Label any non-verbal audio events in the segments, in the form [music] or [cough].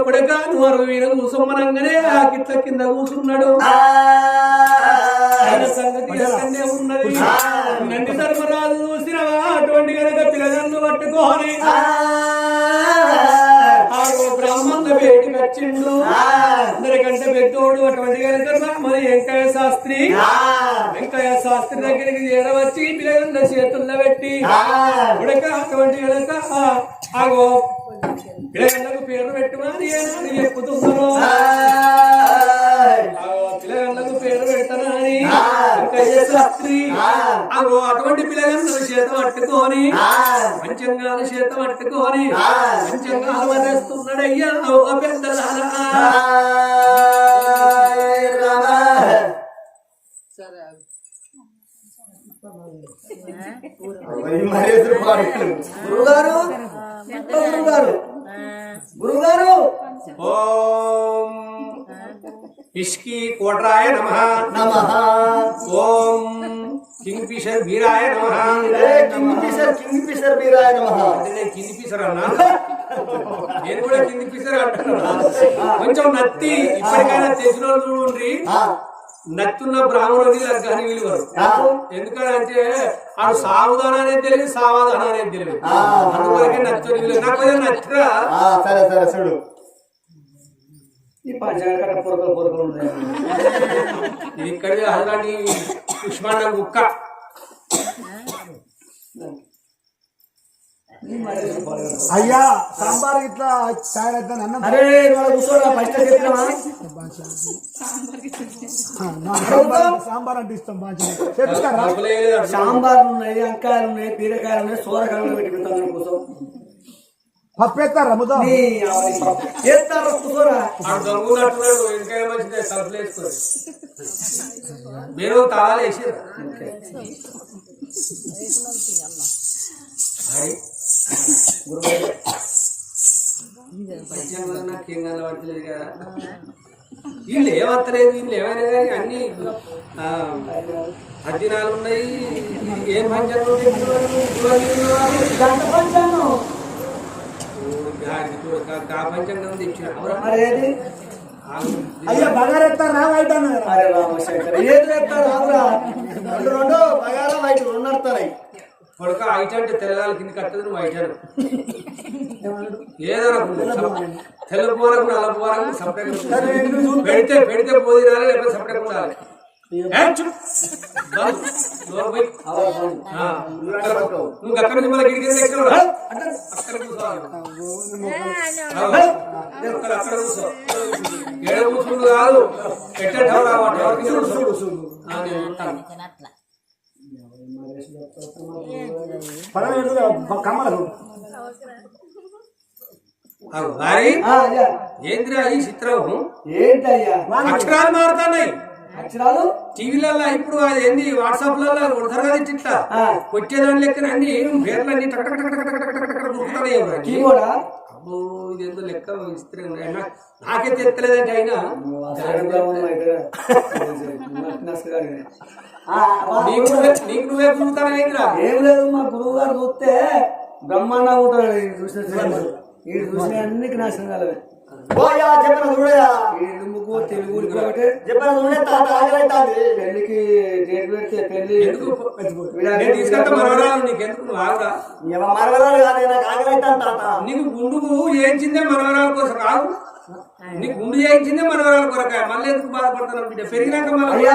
వచ్చిండో కొడుక నువ్వు అరవై మీద కూసమ్మనంగానే ఆ! కిట్ల కింద ఎక్కడనే ఉన్నది. నంది ధర్మరాజు చూసినవా అటువంటి కనుక పిల్లలను పట్టుకోని ఆగో బ్రాహ్మణుల బయటికి వచ్చిండు అందరికంటే పెద్దోడు అటువంటి కనుక బ్రాహ్మణ వెంకయ్య శాస్త్రి. వెంకయ్య శాస్త్రి దగ్గరికి చేరవచ్చి పిల్లల చేతుల్లో పెట్టి ఉడక అటువంటి కనుక ఆగో పిల్లలకు పేరు పెట్టుమని ఏనాడు చెప్పుతున్నారు. పిల్లలకు పేరు పెట్టనని శాస్త్రి. ఆగో అటువంటి పిల్లలను చేత పట్టుకొని పంచంగాల చేత పట్టుకొని పంచంగాలు వరేస్తున్నాడయ్యా ఓ పెద్దలారా. గురుగారు? గురుగారు. గురుగారు ఓం ఇష్కి కోట్రాయ నమ. నమ. ఓం కింగ్ ఫిషర్ వీరాయ నమ. కింగ్ ఫిషర్ కింగ్ ఫిషర్ వీరాయ నమ? అంటే నేను కింగ్ ఫిషర్ అన్నా? నేను కూడా కింగ్ ఫిషర్ అంటున్నా. కొంచెం నత్తి ఇప్పటికైనా తెలిసిన వాళ్ళు చూడండి. నత్తున్న బ్రాహ్మణుడి కానీ విలువరు ఎందుకంటే ఆడు సావధాన అనేది తెలియదు సావధాన అనేది తెలియదు. అందువరకే విలువ. నాకు ఏదో నచ్చిరా సరే సరే చూడు. ఈ పంచగడ పొరకలు పొరకలు ఉన్నాయి. ఇది ఇక్కడ అలాంటి అయ్యా సాంబార్ ఇట్లా తయారైతే అన్నం. అరే కూర్చోరా ఫస్ట్ సాంబార్ అంటే ఇస్తాం ఇష్టం సాంబార్ ఉన్నాయి అంకాయలు ఉన్నాయి బీరకాయలు ఉన్నాయి సోరకాయలు పెట్టి పెడతాను పప్పు ఎత్తారా ముదా మీరు నాకేం ఏం కదా వీళ్ళు ఏమత్తలేదు వీళ్ళు ఏమైనా కానీ అన్ని అధ్యయనాలు ఉన్నాయి. ఏం పంచాలు ఆ తెచ్చిన అయ్యా బగారు ఎత్తారు రా బయట రెండు రెండు బగారా బయట రెండు కొడుక ఐట అంటే తెల్లగాలి కింద కట్టదు నువ్వు ఐటాను ఏదో తెల్ల నల్ల పోరకు సపరేట్ పెడితే పెడితే పోది రాలి లేకపోతే సపరేట్ ఉండాలి. ఏ, చుప్. బంద్. నోరు పోయి. ఆ, అక్కడ- నువ్వు అక్కడ నుంచి మళ్ళీ గిడికి ఎక్కడ రా. అక్కడ కూర్చోవాలి. ఆ, అక్కడ అక్కడ కూర్చో. ఏడ కూర్చుండు కాదు? ఎట్టే టవర్ రావాలి టవర్ కింద కూర్చో. ఆ, నేను ఉంటాను. పదవి కమ్మలకు. ఏంద్రా ఈ చిత్రం ఏంటయ్యా అక్షరాలు మారుతున్నాయి అక్షరాలు టీవీలలో ఇప్పుడు అది ఏంది వాట్సాప్లలో కొడతారు కదా ఇట్లా. కొట్టేదాని లెక్కన అన్ని పేర్లు అన్ని టక్ టక్ టక్ టక్ టక్ టక్ టక్ అబ్బో ఇదేందో లెక్క విచిత్రంగా. అయినా నాకే తెత్తలేదంటే అయినా నీకు నువ్వే ఏంద్రా ఏం లేదు మా గురువు గారు చూస్తే బ్రహ్మాండంగా ఉంటాడు చూసిన చూసిన అన్ని నాశనం కాలవే. ఓయా చెప్పిన చూడయా ఏడుముకు తెలుగు చెప్పిన చూడే తాత ఆగిలైతుంది పెళ్ళికి పెళ్ళి నీకు ఎందుకు ఆగదా మరవరాలు కాదు నాకు ఆగిలైతాను తాత. నీకు గుండుకు ఏంచిందే మరవరాల కోసం రావు నీకు గుండు చేయించిందే మనవరాల కొరకాయ మళ్ళీ ఎందుకు బాధపడుతున్నావు బిడ్డ? పెరిగినాక మళ్ళీ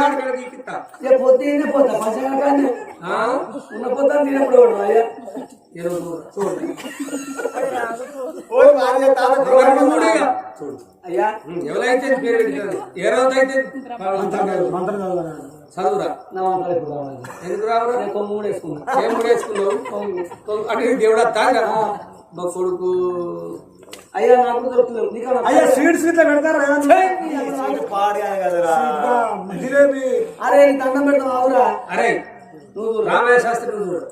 ఇస్తా పోతే పోతా? పచ్చగానే తినప్పుడు అయ్యా. అయ్యా? ఎవరైతే ఏ రోజు అయితే చదువురా? ఎందుకు రావురా కూడా వేసుకున్నా ఏం వేసుకున్నావు అంటే దేవుడు? తాగా మా కొడుకు. అయ్యా నాకు దొరుకుతుంది అయ్యా స్వీట్స్ ఇట్లా పెడతారా? కదరా. జిలేబీ అరే దండం పెడతాం ఆవురా. అరే నువ్వు రామయ్య శాస్త్రి నువ్వు చూడు.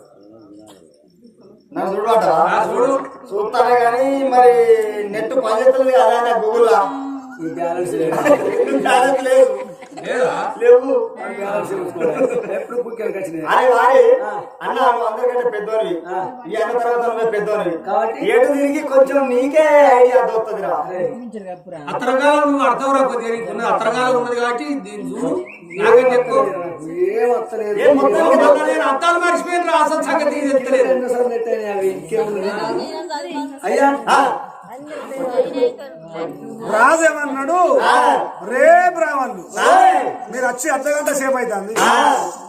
నన్ను చూడమంటావా? చూస్తానే కానీ మరి నెట్ పని చేస్తుంది కదా నా గూగుల్లో. బ్యాలెన్స్ లేదు బ్యాలెన్స్ [laughs] లేదు. లేవు. ఎప్పుడు బుక్కెళ్ళకి వచ్చినాయి అరే వారి. అన్న నువ్వు అందరికంటే పెద్దోని. ఈ అన్న తర్వాత నువ్వే పెద్దోని. కాబట్టి? ఏటు తిరిగి కొంచెం నీకే ఐడియా దొరుకుతుంది రా అత్తరకాలం నువ్వు అర్థం రాకపోతే ఉన్నది అత్తరకాలం ఉన్నది కాబట్టి దీన్ని చూడు నాకేం చెప్పు? ఏం వస్తలేదు. ఏం మొత్తం నేను మర్చిపోయిన రా అసలు సంగతి ఇంకేముంది అయ్యా. రాజు. ఏమన్నాడు రే బ్రాహ్మణులు. మీరు వచ్చి అర్ధ గంట సేపు అవుతుంది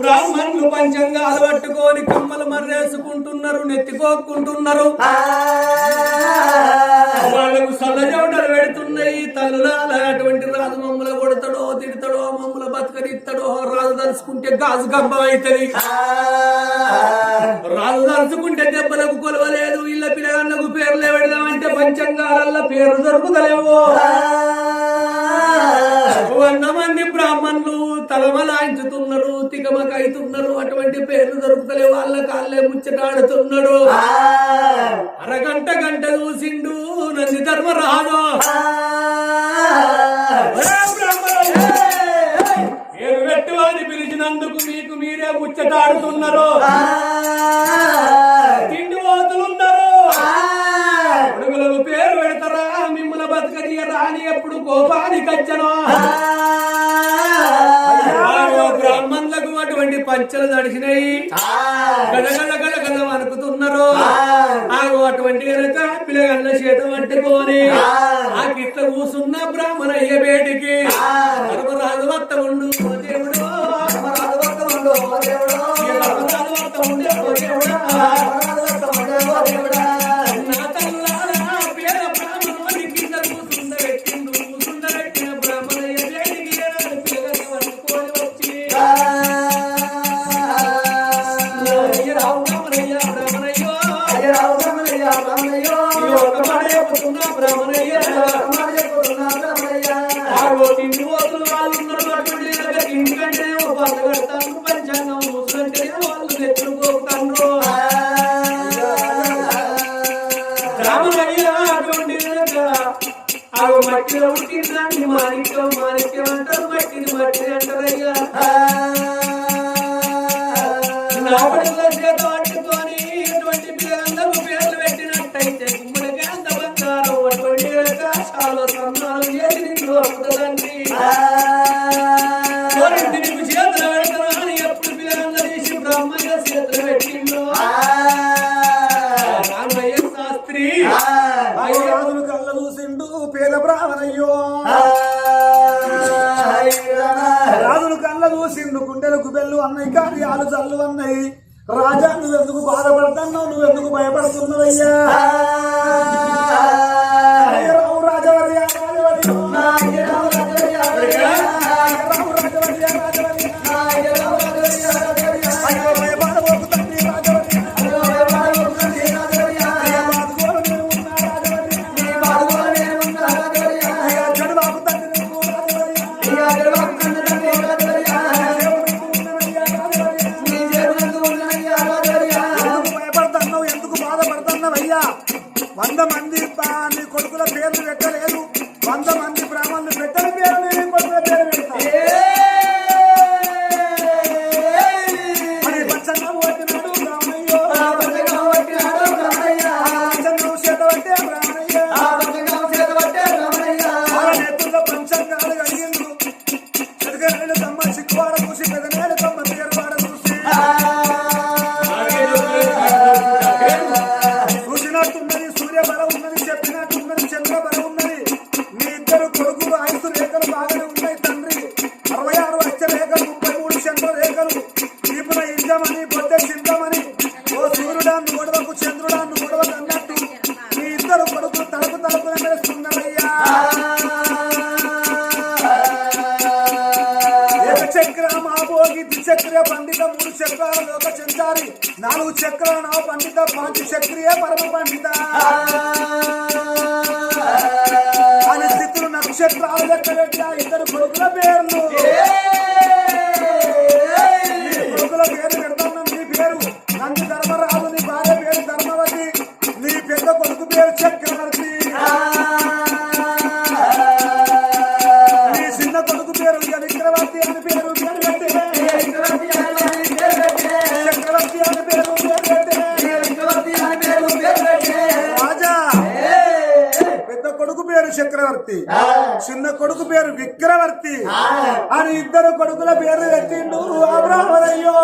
బ్రాహ్మణులు పంచంగాలు పట్టుకొని కమ్మలు మర్రేసుకుంటున్నారు నెత్తికోకుంటున్నారు వాళ్ళకు సల్లజోటలు పెడుతున్నాయి. తల్లులాల అటువంటి రాజు మమ్మల్ని కొడతాడో తిడతాడో మమ్మల్ని బతకనిస్తాడో రాజు తలుచుకుంటే గాజు గంభం అవుతుంది. రాజు తలుచుకుంటే దెబ్బలకు కొలవలేదు. ఇళ్ళ పిల్లగాళ్ళకు పేర్లు పెడదామంటే పంచంగాలల్ల పేరు దొరుకుతలేవు వంద మంది బ్రాహ్మణులు తలమలాంచుతున్నారు తికమకైతున్నారు అటువంటి పేర్లు దొరుకుతలే వాళ్ళ కాళ్ళే ముచ్చటాడుతున్నాడు అరగంట గంట చూసిండు నంది ధర్మరాజు "ఏ అని పిలిచినందుకు మీకు మీరే ముచ్చటాడుతున్నారు తిండి పోతులున్నారు పేరు పెడతారా మిమ్మల్ని బతకనీయ రాని ఎప్పుడు కోపానికి వచ్చను బ్రాహ్మణులకు అటువంటి పంచలు నడిచినాయి గడగడ గడగడ వణుకుతున్నారు. ఆగు అటువంటి కనుక పిల్లగల్ల చేత పట్టుకొని ఆ. గిట్ల కూసున్న బ్రాహ్మణయ్య బేటికి. ధర్మరాజు వత్త ఉండు ఓ దేవుడు. ధర్మరాజు వత్త ఉండు ఓ దేవుడు. ధర్మరాజు వత్త ఉండు ఓ దేవుడా. చాలా సన్నాలు చేసి నిన్ను అప్పుదండి గంటలు దీపున ఇంజమని పొద్దు చింతమని ఓ సూర్యుడాన్ని గొడవకు చంద్రుడాన్ని గొడవకు అన్నట్టు మీ ఇద్దరు కొడుకులు తలుపు తలుపున వేస్తున్నారయ్యా చక్ర మాబోగి ద్విచక్ర పండిత మూడు చక్రాల లోక చెంచారి నాలుగు చక్రాల నా పండిత పాంచు చక్రియ పరమ పండిత. అని స్థితులు నక్షత్రాలు లెక్కలెట్ల ఇద్దరు కొడుకుల పేర్లు. చక్రవర్తి. చిన్న కొడుకు పేరు విక్రవర్తి. అని ఇద్దరు కొడుకుల పేరు పెట్టిండు ఆ బ్రాహ్మణయ్యో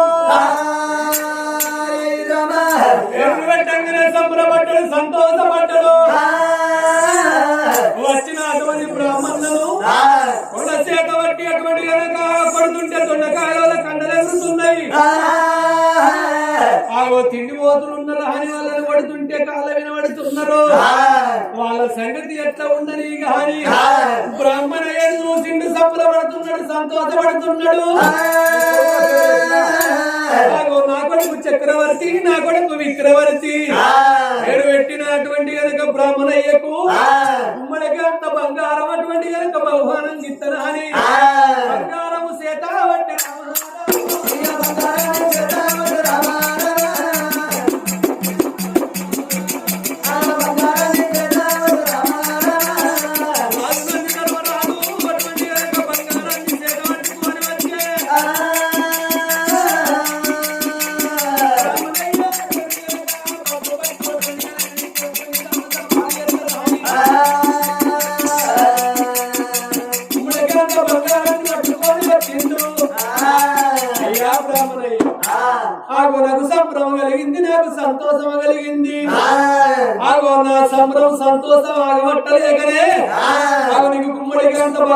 పేరు పెట్టంగానే సంబరపడ్డాడు సంతోషపడ్డాడు వచ్చిన అటువంటి బ్రాహ్మణులను కొండ చేత బట్టి అటువంటి కనుక పడుతుంటే దొండకాయల కండలెగుతున్నాయి ఆగో తిండి పోతులు ఉన్నారు హాని వాళ్ళని పడుతుంటే కాళ్ళ వినబడుతున్నారు వాళ్ళ సంగతి ఎట్లా ఉండని గాని బ్రాహ్మణ చూసిండు సంబరపడుతున్నాడు సంతోషపడుతున్నాడు. ఆగో నా కొడుకు చక్రవర్తి నా కొడుకు విక్రవర్తి. పేరు పెట్టినటువంటి కనుక బ్రాహ్మణయ్యకు ఉమ్మడికి అంత బంగారం అటువంటి కనుక బహుమానం ఇత్తనా అని బంగారము సేత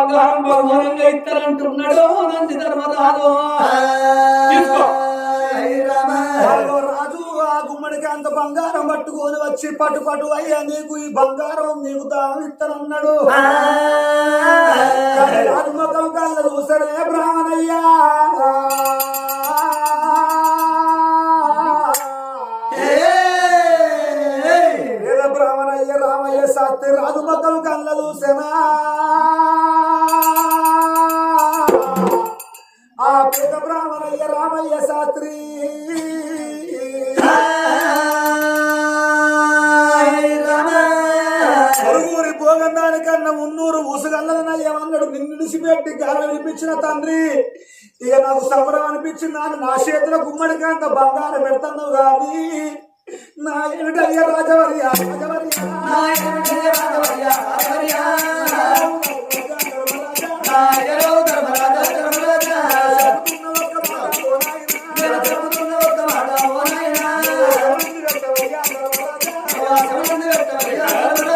బంగారం బహుమానంగా ఇస్తారంటున్నాడు నంది ధర్మరాజు రాజు ఆ గుమ్మడికి అంత బంగారం పట్టుకొని వచ్చి పట్టు పట్టు అయ్యా నీకు ఈ బంగారం నీకు దానం ఇస్తానన్నాడు కానీ రాజు ముఖం కళ్ళ చూసరే బ్రాహ్మణయ్యా వేద బ్రాహ్మణయ్య రామయ్య శాస్త్రి రాజు ముఖం కళ్ళ చూసెనా ఆ పేద బ్రాహ్మణయ్య రామయ్య శాస్త్రి. అరుగురి భోగందానికన్నా మున్నూరు ఉసుగల్లనయ్యమన్నాడు నిన్ను నిడిచిపెట్టి గాలి వినిపించిన తండ్రి. ఇక నాకు సంబరం అనిపించింది. నాకు నా చేతిలో గుమ్మడికంత బంగారం పెడుతున్నావు కానీ నా ఏమిటయ్యా రాజవర్య పొద్దు ఆయే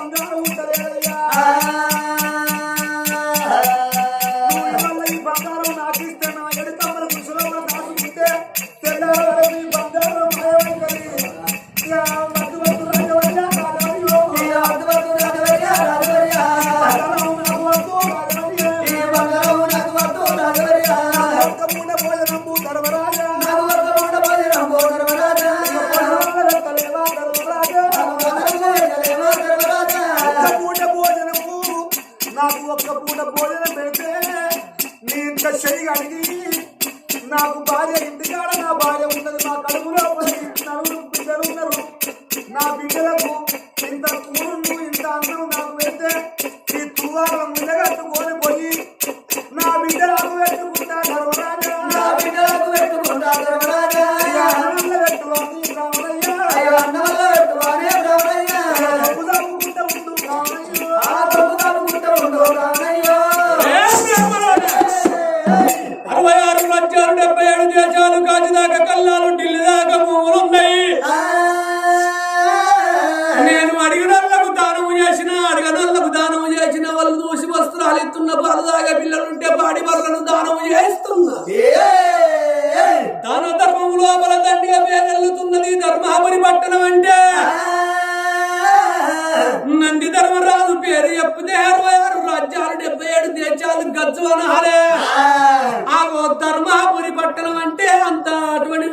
చూస్తే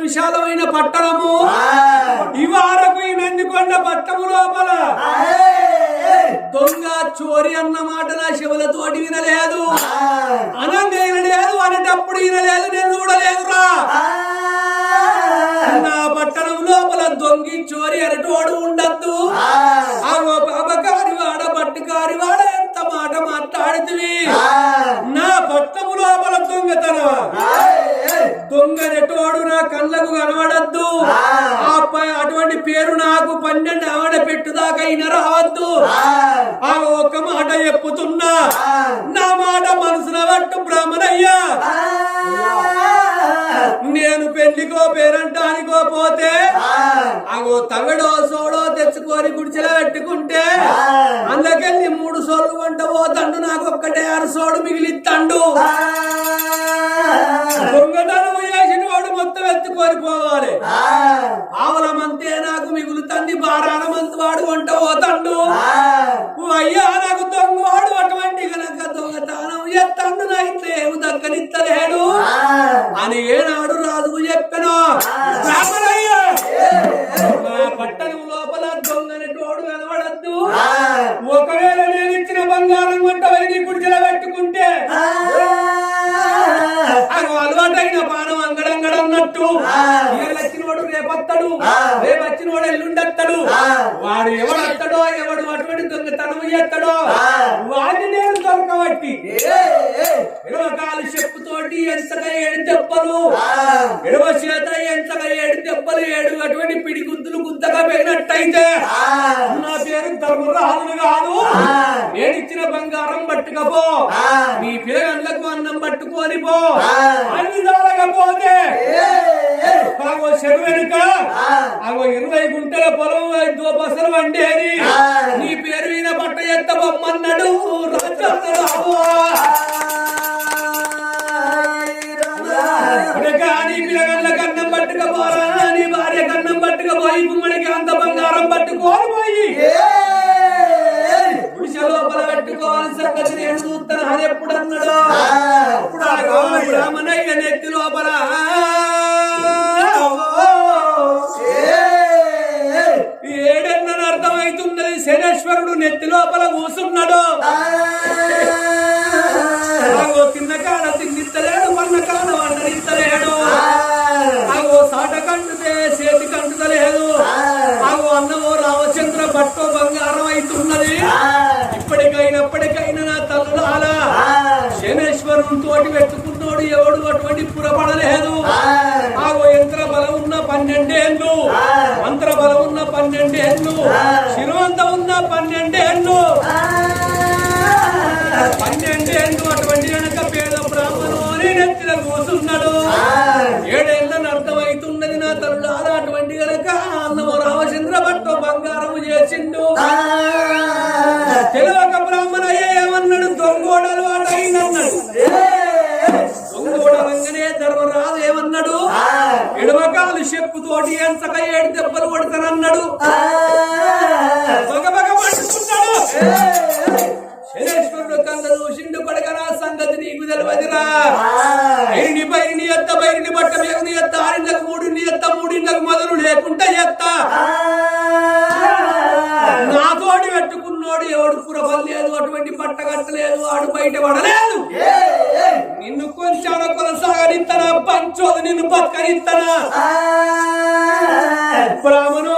విశాలమైన పట్టణము. ఈ వారకు ఈ నందికొండ పట్టణము లోపల. దొంగ చోరి అన్న మాట నా శివులతోటి వినలేదు. అనంత వినలేదు అనేటప్పుడు వినలేదు నేను చూడలేదురా. నా పట్టణం లోపల దొంగి చోరి అరటోడు ఉండద్దు. పాపకారి వాడ పట్టుకారి వాడ ఎంత మాట మాట్లాడుతుంది? నా పట్టణము లోపల దొంగతనం. దొంగనెటోడు నా కళ్ళకు కనబడద్దు. ఆ అటువంటి పేరు నాకు పన్నెండు ఆవిడ పెట్టుదాకా అయిన రావద్దు ఆ ఒక్క మాట చెప్పుతున్నా. నా మాట మనసున పట్టు బ్రాహ్మణయ్యా నేను పెళ్ళికో పేరంటానికో పోతే అగో తగడో సోడో తెచ్చుకొని గుడిచెలో పెట్టుకుంటే అందుకెళ్ళి మూడు సోళ్ళు వంట పోతండు నాకు ఒక్కటే ఆరు సోడు మిగిలిత్తండు. దొంగతనం మొత్తం ఎత్తుకొని పోవాలి ఆవులమంతే నాకు మిగులుతంది బారానమంత వాడు వంట పోతండు. ఓ అయ్యా నాకు దొంగవాడు అటువంటి గనక దొంగతనం ఎత్తండు నా ఇట్లా ఏమి దక్కనిత్తలేడు అని ఏనాడు రాజుకు చెప్పాను. పట్టణం లోపల దొంగనటోడు కనబడద్దు ఒకవేళ నేను ఇచ్చిన బంగారం గుంట వెళ్ళి గుడిచెల పెట్టుకుంటే అది అలవాటైన పానం అంగడంగడన్నట్టు ఇవాళ వచ్చినోడు రేపొత్తడు. రేపు వచ్చినోడు ఎల్లుండత్తడు. వాడు ఎవడత్తడో ఎవడు అటువంటి దొంగతనం చేస్తాడో వాడిని నేను దొరకబట్టి. ఎడవ కాలు చెప్పుతోటి ఎంతగా ఏడు దెబ్బలు ఎడవ చేత ఎంతగా ఏడు దెబ్బలు ఏడు అటువంటి పిడి గుద్దులు గుద్దగా పోయినట్టయితే నా పేరు ధర్మరాజులు కాదు. నేను ఇచ్చిన బంగారం పట్టుకపో నీ పిల్లగండ్లకు అన్నం పట్టుకొని పో. అన్ని జాలకపోతే ఆగో చెరువు వెనుక ఆగో ఇరవై గుంటల పొలం బసలు వండేది. నీ పేరు మీద బట్ట ఎత్త బొమ్మన్నాడు. రాజు నీ పిల్లగండ్లకు భార్య కన్నం గుమ్మడికి అంత బంగారం పట్టుకోని పోయి గుడిసె లోపల పెట్టుకోవాలి సంగతి నేను చూస్తాను అది ఎప్పుడు అన్నాడు అప్పుడు ఆ నెత్తి లోపల ఏడన్నర అర్థమవుతున్నది శనేశ్వరుడు నెత్తి లోపల కూసున్నాడు. తోటి పెట్టుకున్నోడు ఎవడు అటువంటి పురపడలేదు. ఆగో యంత్ర బలం ఉన్న పన్నెండేళ్ళు. మంత్ర బలం ఉన్న పన్నెండేళ్ళు. శిరవంత ఉన్న పన్నెండేళ్ళు. పన్నెండేళ్ళు అటువంటి వెనక పేద బ్రాహ్మణుని నెత్తిన కూసున్నాడు. ఎడమకాలు చెప్పుతోటి ఎంచక ఏడు దెబ్బలు కొడతానన్నాడు. బగ పట్టుకున్నాడు శనేశ్వరుడు కళ్ళ చూసిండు కొడకరా సంగతి నీకు తెలియదురా. ఐరిని బైరిని ఎత్త బైరిని బట్ట మేగుని ఎత్త ఆరిండ్లకు మూడింటి ఎత్త మొదలు లేకుండా ఎత్త. నాతోటి పెట్టుకున్నోడు ఎవడు పురపలేదు అటువంటి బట్ట కట్టలేదు వాడు బయట పడలేదు. నిన్ను కొంచెం కొనసాగనిత్తనా పంచోది నిన్ను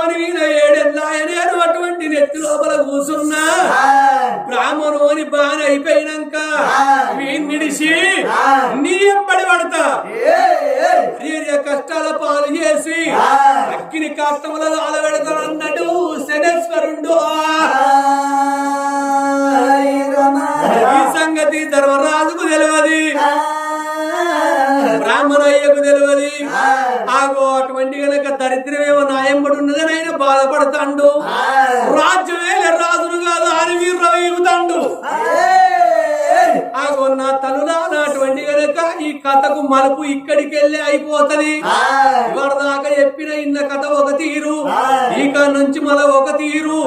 అని వీణ ఏడెల్లాయనేరు అటువంటి నెత్తి లోపల కూసున్నా. బ్రాహ్మణు అని బాగా అయిపోయినాక వీణిడిసి నీ ఎంబడి పడతా? వీర్య కష్టాల పాలు చేసి అగ్ని కాష్టముల ఆలబెడతానన్నాడు శనేశ్వరుడు. ఈ సంగతి ధర్మరాజుకు తెలియదు. బ్రాహ్మణయ్యకు తెలియదు. ఆగో అటువంటి గనక దరిద్రమేమో నాయంబడి ఉన్నదని ఆయన బాధపడతాండు. రాజ్యమే రాజును వీర్రవీగుతాండు ఆగో నా తనులా నాటువంటి గనక ఈ కథకు మలుపు ఇక్కడికి వెళ్ళి అయిపోతది ఇవాళ దాకా చెప్పిన ఇన్న కథ ఒక తీరు. ఇక నుంచి మళ్ళా ఒక తీరు.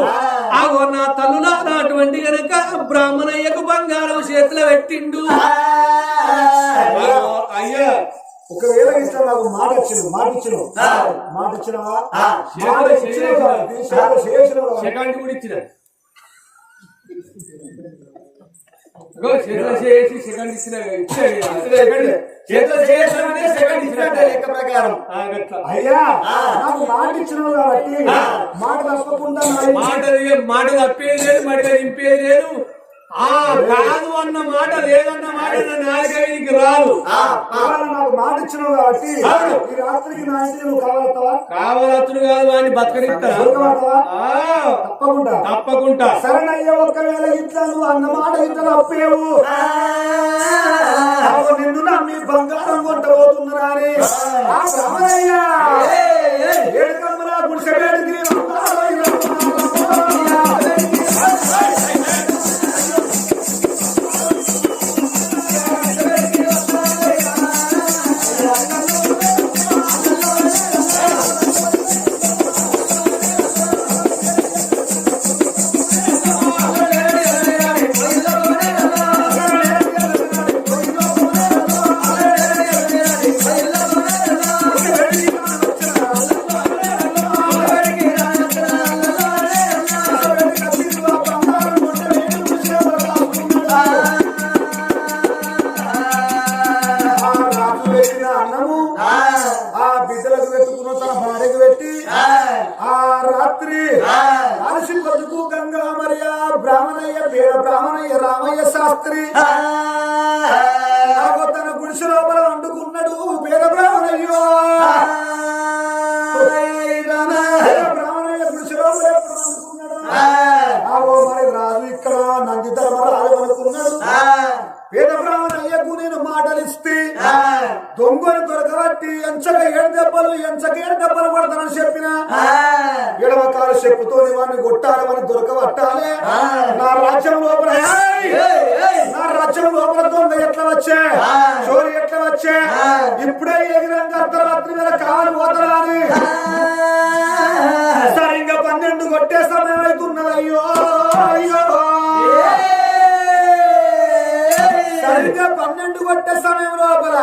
ఆగో నా తల్లులా నాటువంటి గనక బ్రాహ్మణయ్యకు బంగారం చేతిలో పెట్టిండు అయ్యా ఒకవేళ ఇష్టం నాకు మాట ఇచ్చిన మాట ఇచ్చిన మాట ఇచ్చినవా? మాట ఇచ్చిన ఇగో చేతిలో చేసి సెకండ్ ఇచ్చిన చేతిలో చేసినామనే సెకండ్ ఇచ్చినట్టే లెక్క ప్రకారం. ఆ, గట్ల. అయ్యా నాకు మాట ఇచ్చినావు కాబట్టి మాట తప్పకుండా మాట మాట తప్పేది లేదు మాట నింపేది లేదు. ఆ కాదు అన్న మాట లేదన్న మాట నా నాలుగైదుకి రాదు. నాకు మాట ఇచ్చినావు కాబట్టి. ఈ రాత్రికి నా ఇంటికి నువ్వు కావలతుడు కాదు వాడిని ఆ, తప్పకుండా. తప్పకుండా. సరేనయ్య ఒకవేళ ఇట్లా నువ్వు అన్న మాట ఇట్లా తప్పేవు ఆవు నిన్ను నమ్మి బంగారం కొంటబోతున్నారా అని. బిడ్డలకు పెట్టుకున్న తన భార్యకు పెట్టి ఆ రాత్రి కాశీ బతుకు గంగా మరియ బ్రాహ్మణయ్య వీర బ్రాహ్మణయ్య రామయ్య శాస్త్రి. తన గుడిసె లోపల వండుకున్నాడు వీర బ్రాహ్మణయ్యో. దొరకబట్టి ఎంచక ఏడు దెబ్బలు ఎంచక ఏడు దెబ్బలు కొడతానని చెప్పిన ఎడమ కాలు చెప్పుతో వాడిని కొట్టాలి వాడిని దొరకబట్టాలి. నా రాజ్యం లోపల! నా రాజ్యం లోపల దొంగ ఎట్లా వచ్చే? చోరీ ఎట్లా వచ్చే? ఇప్పుడే ఎగిరంగా అర్ధరాత్రి మీద కాలు పోతరాని. సరిగ్గా పన్నెండు కొట్టే సమయం అవుతున్నది. అయ్యో అయ్యో. సరిగ్గా పన్నెండు కొట్టే సమయం లోపల.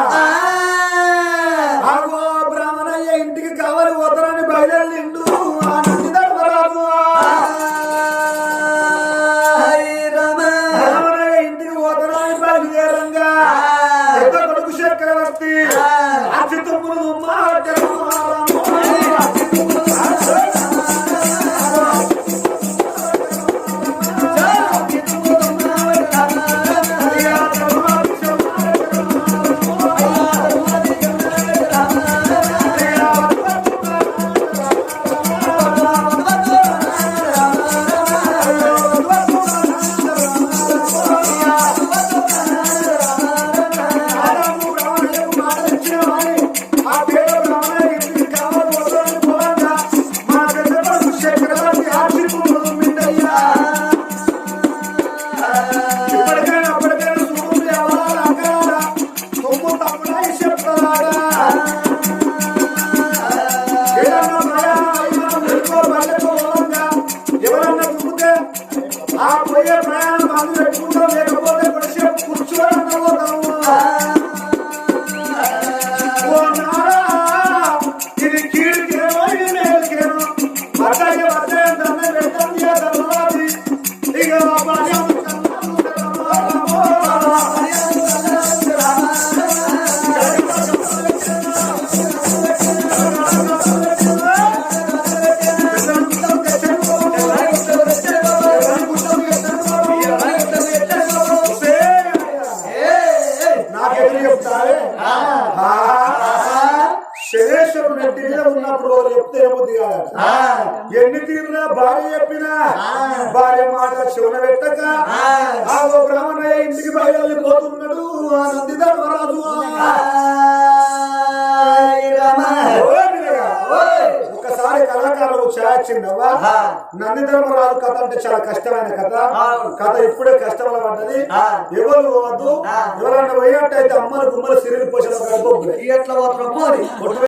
ఇంటికి బయలుపోతున్నాడు ఆ నంది ధర్మరాజు. ఒకసారి కళాకారులు ఛాయచ్చిందవ్వా నంది ధర్మరాజు కథ అంటే చాలా కష్టమైన కథ. కథ ఇప్పుడే కష్టంలో పడ్డది ఎవరు పోవద్దు ఎవరన్నా పోయినట్టయితే అమ్మలు గుమ్మలు సిరిలు